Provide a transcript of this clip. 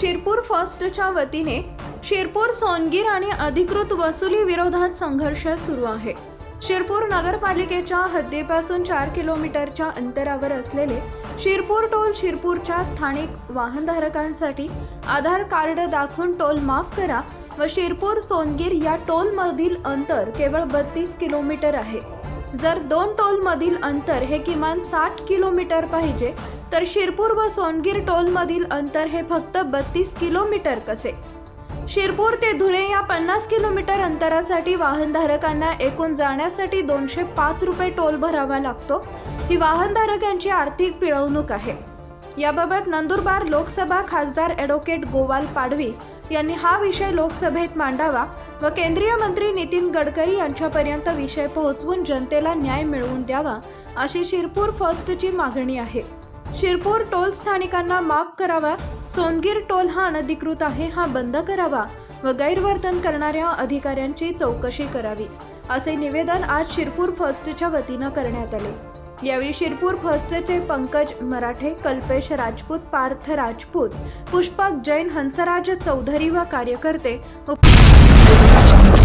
शिरपूर फर्स्टच्या वतीने शिरपूर सोनगीर आणि अधिकृत वसुली विरोधात संघर्ष सुरू आहे. शिरपूर नगरपालिकेच्या हद्दीपासून चार किलोमीटरच्या अंतरावर असलेले शिरपूर टोल शिरपूरच्या स्थानिक वाहनधारकांसाठी आधार कार्ड दाखवून टोल माफ करा व शिरपूर सोनगीर या टोलमधील अंतर केवळ बत्तीस किलोमीटर आहे. जर दोन टोलमधील अंतर हे किमान साठ किलोमीटर पाहिजे तर शिरपूर व सोनगीर टोलमधील अंतर हे फक्त बत्तीस किलोमीटर कसे? शिरपूर ते धुळे या पन्नास किलोमीटर अंतरासाठी वाहनधारकांना एकूण जाण्यासाठी दोनशे पाच रुपये टोल भरावा लागतो. ही वाहनधारकांची आर्थिक पिळवणूक आहे. याबाबत नंदुरबार लोकसभा खासदार ॲडव्होकेट गोवाल पाडवी यांनी हा विषय लोकसभेत मांडावा व केंद्रीय मंत्री नितीन गडकरी यांच्यापर्यंत विषय पोहोचवून जनतेला न्याय मिळवून द्यावा अशी शिरपूर फर्स्टची मागणी आहे. शिरपूर टोल स्थानिकांना माफ करावा सोनगीर टोल हा अनधिकृत आहे हा बंद करावा व गैरवर्तन करणाऱ्या अधिकाऱ्यांची चौकशी करावी असे निवेदन आज शिरपूर फर्स्टच्या वतीनं करण्यात आले. यावेळी शिरपूर फर्स्टचे पंकज मराठे कल्पेश राजपूत पार्थ राजपूत पुष्पक जैन हंसराज चौधरी व कार्यकर्ते उप-